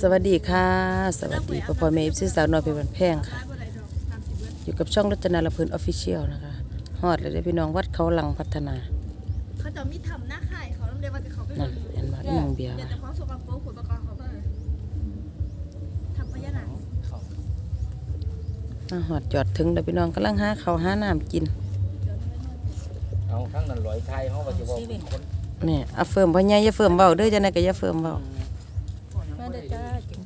สวัสดีค่ะ สวัสดีพ่อพ่อแม่ซีสาวน้อยเพชรบันแพงค่ะ อยู่กับช่องรัตนาลำเพลินออฟฟิเชียลนะคะฮอดเลยเด้อพี่น้องวัดเขาหลังพัฒนา เขาจะมีทำหน้าขายเขาต้องเดินมาจากเขาไปนั่นเห็นว่าอีหยังเบียร์เดี๋ยวว่ะแต่ความสกปรกผลประกอบเขาเบอร์ทำพญานาคมาฮอดจอดถึงเด้อพี่น้องกำลังหาข้าวหาน้ำกินเอาทั้งนั้นลอยไทยเขาก็จะบอกคนนี่เอาเฟิร์มพ่อใหญ่อย่าเฟิร์มเว้าเด้อจังได๋ก็อย่าเฟิร์มเว้ามาเด้อ จ้ากิน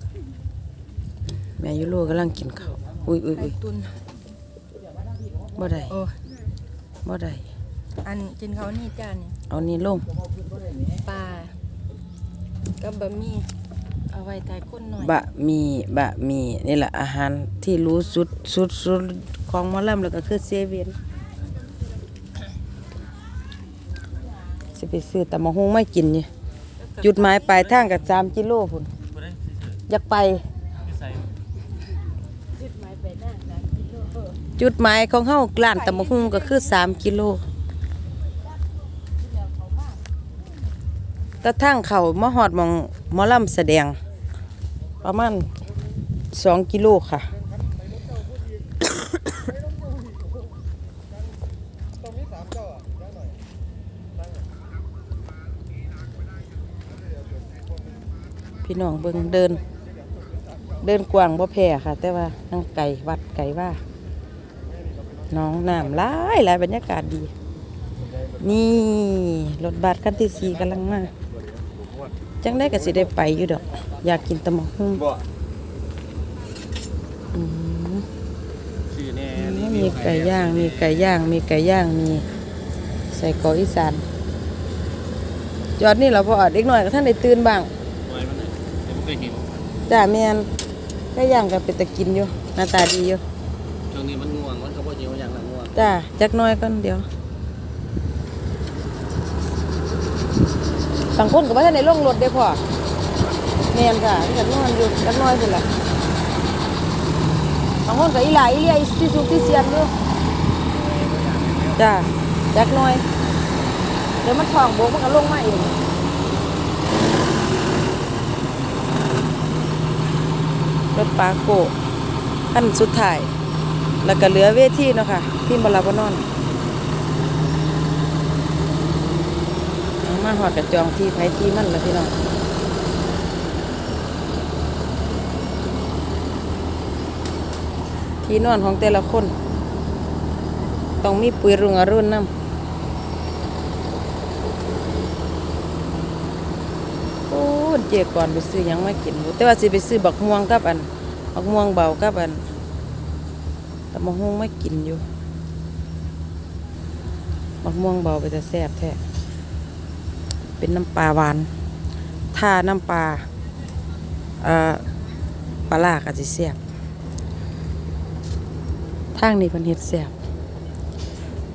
แม่ยูโรกำลังกินข้าวอุ้ยอุ้ยอุ้ยตุนบ่ได้โอ้บ่ได้อันกินเขานี่จ้านี่เอานี่ลงปลากับบะหมี่เอาไว้ทายก้นหน่อยบะหมี่บะหมี่นี่แหละอาหารที่รู้สุดสุดสุดของหมอลำแล้วก็คือเซเว่นสิไปซื้อตำมะฮุงไม่กินนี่จุดหมายปลายทางกับสามกิโลพุ่น อยากไปจุดหมายของเฮาร้านตำมะฮุงก็คือสามกิโลต่ทางเขามาหอดมองมอลำแสดง ประมาณสองกิโลค่ะ พี่น้องเบิ่งเดิน เดินกว้างบ่แพ้ค่ะ แต่ว่าทางไก่วัดไก่ว่าน้องน้ำหลายหลายบรรยากาศดี นี่รถบัสคันที่สี่กำลังมาจังได้ก็สิได้ไปอยู่ดอก อยากกินตำบักหุ่งบ่อืมชื่อแน่มีไก่ย่าง มีไก่ย่าง มีไก่ย่าง มีใส่กรอกอีสาน จอดนี่เราพออดเด็กหน่อยก็ท่านได้ตื่นบ้างไว้มันน่ะเดี๋ยวมันก็หิวจ้าแม่น ไก่ย่างก็เป็นตะกินอยู่หน้าตาดีอยู่ช่วงนี้มันง่วงมันก็บ่หิวอย่างละง่วงจ้าจักหน้อยก่อนเดี๋ยวบางคนก็บ่ทันได้ลงรถเด้พ่อแม่นค่ะที่จักนอนอยู่จักหน้อยพุ่นล่ะบางคนก็อีหลาอีเลียอีสิสุกที่เสียนอยู่จ้าจักหน้อยเดี๋ยวมันท้องโบกมันก็ลงมาเอง รถปาโกขั้นสุดท้าย แล้วก็เหลือเวทีเนาะค่ะที่บลาบนอนอามาหอดกับจองที่ไผที่มันแล้วพี่น้องที่นอนของแต่ละคน ต้องมีปุ๋ยรุงอรุณนำโเจก่อนไปซื้อยังมากินบ่แต่ว่าสิไปซื้อบักม่วงกับอันบักม่วงเบากับอันแต่มะม่วงไม่กินอยู่มะม่วงเบาไปแต่แซ่บแท้เป็นน้ำปลาหวานถ้าน้ำปลาเอ่อปลาลากอาจจะแซ่บทางนี้เพิ่นเฮ็ดแซ่บ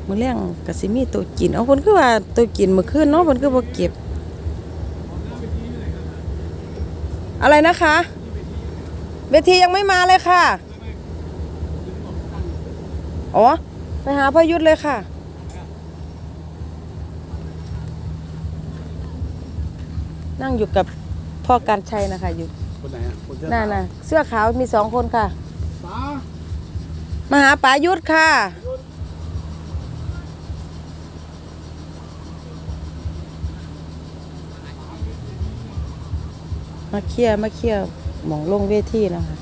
มื้อแรงก็สิมีตัวกินเอาเพิ่นคือว่าตัวกินมื่อคืนเนาะเพิ่นคือบ่เก็บ อะไรนะคะเวทียังไม่มาเลยค่ะอ๋อไปหาพยุทธเลยค่ะนั่งอยู่กับพ่อการชัยนะคะอยู่คนไหนอะคนเสื้อน่าน่ะเสื้อขาวมีสองคนค่ะป้ามาหาป๋ายุทธค่ะ มาเคลียมาเคลียหมองลงเวทีนะคะ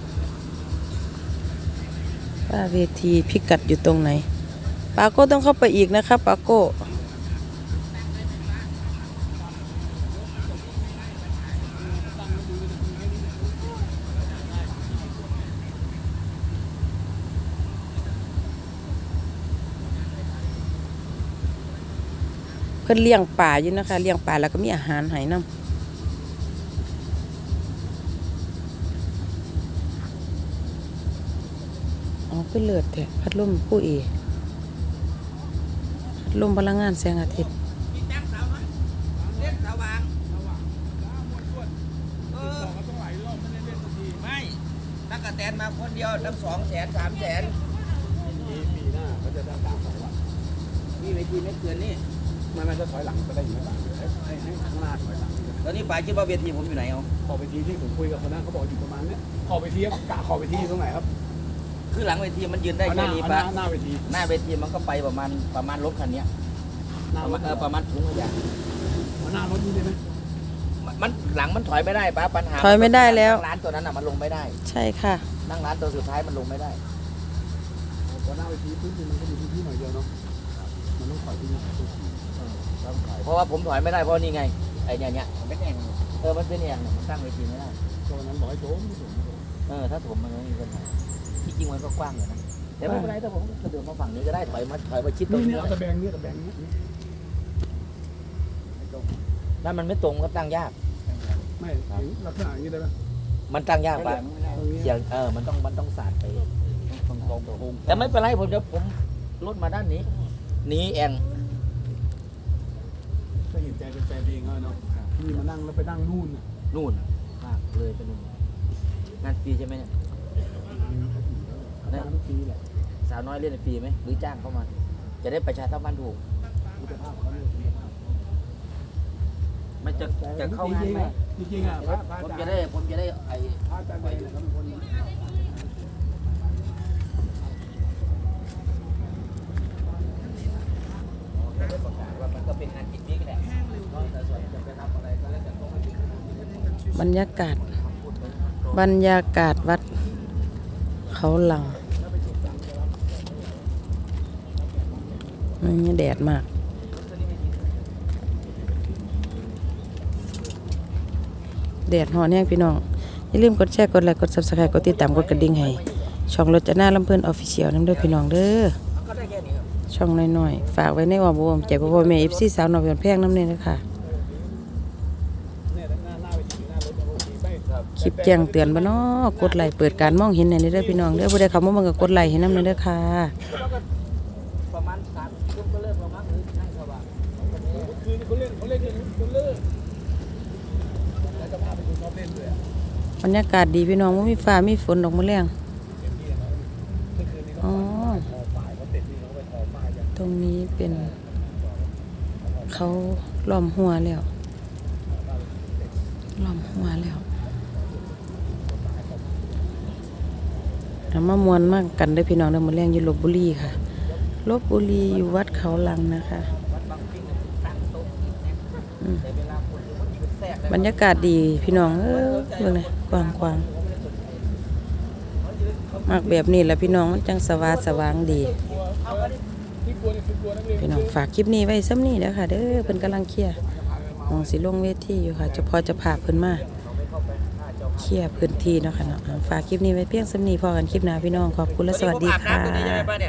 ว่าเวทีพิกัดอยู่ตรงไหนปาโก้ต้องเข้าไปอีกนะคะปาโก้เพิ่นเลี้ยงป่าอยู่นะคะเลี้ยงป่าแล้วก็มีอาหารให้น้ำ อ๋อคือเลือดแท้พัดลมผู้เอพัดลมพลังงานแสงอาทิตย์ไม่นักกระแตนมาคนเดียวตั้งสองแสนสามแสนปีหน้าเขาจะได้ตามสองวันนี่เวทีไม่เกินนี่มันมันจะถอยหลังไปได้อยู่ไหมล่ะให้ให้ให้ข้างหน้าถอยหลังตอนนี้ป๋าคิดว่าเวทีผมอยู่ไหนเอาขอบไปทีที่ผมคุยกับคนนั้นเขาบอกอยู่ประมาณเนี้ยขอบไปทีกะขอบไปทีตรงไหนครับ คือหลังเวทีมันยืนได้เอาหแค่น้านี้เอาหป๋าน้าหน้าเวทีหน้าเวทีมันก็ไปประมาณประมาณรถคันเนี้ยหน้าประรมาณถเออประมาณถุงขยะเอาหน้ารถนี่ได้ไหมมันมันหลังมันถอยไม่ได้ป้าปัญหาถอยไม่ได้แล้ว นั่งร้านตัวนั้นอะมันลงไม่ได้ ใช่ค่ะ นั่งร้านตัวสุดท้ายมันลงไม่ได้พอหน้าเวทีพื้นที่มันก็มีพื้นที่หน่อยเดียวเนาะมันต้องถอยที่นี่ต้องถอยเพราะว่าผมถอยไม่ได้เพราะนี่ไงไอ้เนี่ยเนี่ยมันเป็นแองเออมันเป็นแองเนี่ยมันตั้งเวทีไม่ได้ตอนนั้นบอกให้โจมไม่โจมเออถ้าผมมันไม่มีปัญหา ที่จริงมันก็กว้างอยู่นะแต่ไม่เป็นไรแต่ผมก็เดินมาฝั่งนี้ก็ได้ถอยมาถอยมาชิดตรงนี่นี้เนี่ยเอาตะแบงเนี่ยตะแบงเนี่ยถ้ามันไม่ตรงก็ตั้งยาก ไม่ลักษณะอย่างนี้ได้ไหมมันตั้งยากไปตรงนี้เสียงเออมันต้องมันต้องสาดไปตรงตรงตรงแต่ไม่เป็นไรผมจะผมรถมาด้านนี้หนีแองก็เห็นใจเป็นแฟนเองแล้วเนาะนี่มานั่งแล้วไปนั่งนู่นน่ะนู่นมากเลยไปนู่นงานฟรีใช่ไหมเนี่ย นั่งทุกทีแหละสาวน้อยเล่นฟรีไหมหรือจ้างเข้ามา จะได้ประชาสัมพันธ์ถูกคุณภาพเขาเนี่ยมันจะจะเข้างานไหมจริงๆอะพระพระผมอาจะจารย์ได้ผมจะได้ไอ้พระอาจารย์แบงค์เนี่ยเขาเป็นคนประกาศว่ามันก็เป็นงานปิกนิกแหละแต่ส่วนจะไปทำอะไรก็แล้วแต่ต้องไปดูบรรยากาศ บรรยากาศวัด เขาหลังมันแดดมาก แดดหอนแห้งพี่น้อง อย่าลืมกดแชร์ กดไลค์ กด subscribe กดติดตาม กดกระดิ่งให้ ช่องรถจะหน้าลำเพื่อนออฟฟิเชียลน้ำเด้อพี่น้องเด้อ ช่องน้อยๆ ฝากไว้ในอ้อมอกอ้อมใจพ่อพ่อแม่เอฟซีสาวนอยเพียนแพงน้ำเนี่ยนะคะ ลิปแจ้งเตือนบ่เนาะกดไลค์เปิดการมองเห็นในนี้เด้อพี่น้องเด้อบ่ได้เข้ามาเบิ่งก็กดไลค์ให้นำเด้อค่ะประมาณสามทุ่มก็เริ่มประมาณหรือนั่งสว่างคืนเขาเล่นเขาเล่นกันเลิกแล้วจะพาไปดูชอบเล่นด้วยอะบรรยากาศดีพี่น้องบ่มีฟ้ามีฝนดอกมะแรงเต็มที่นะเมื่อคืนนี้อ๋อทอฝ่ายเขาเต็มที่เขาไปทอฝ่ายกันตรงนี้เป็น เขาล้อมหัวแล้วล้อมหัวแล้ว เอามามวนมากกันเด้พี่น้องเด้อมื้อแรงอยู่ลบบุรีค่ะลบบุรีอยู่วัดเขาลังนะคะบรรยากาศดีพี่น้องเออเบิ่งนะกว้างกว้างมากแบบนี้แหละพี่น้องมันจังสว่างสว่างดีพี่น้องฝากคลิปนี้ไว้ซ้ำนี้เด้อค่ะ เด้อเพิ่นกำลังเคลียร์มองสิลงเวทีอยู่ค่ะเฉพาะจะพาเพิ่นมา เคลียร์พื้นที่เนาะค่ะเนาะฝากคลิปนี้ไว้เพียงสำนีพอกันคลิปหน้าพี่น้องขอบคุณและสวัสดีค่ะ